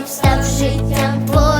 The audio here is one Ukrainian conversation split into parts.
щоб став життям твоїм.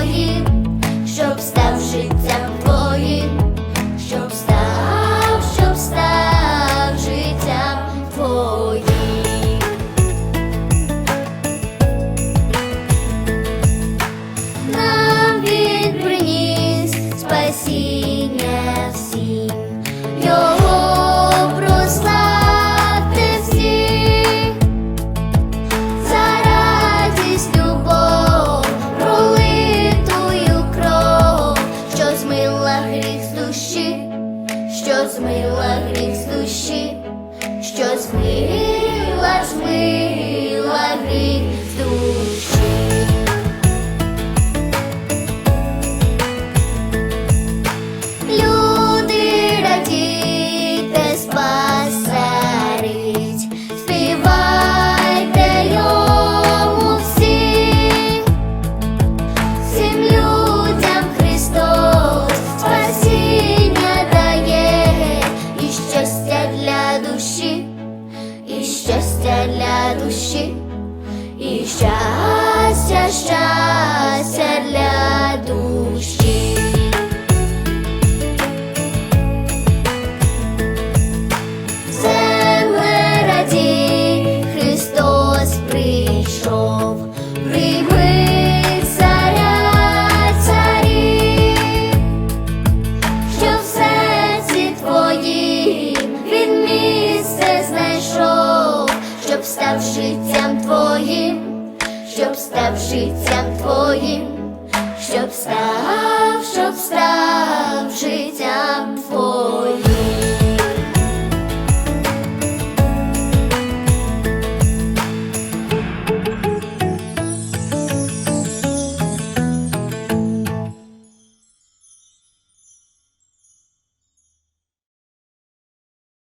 змила гріх з душі, що змила, змила. і щастя, щастя для душі. щоб став життям твоїм, щоб став, щоб став.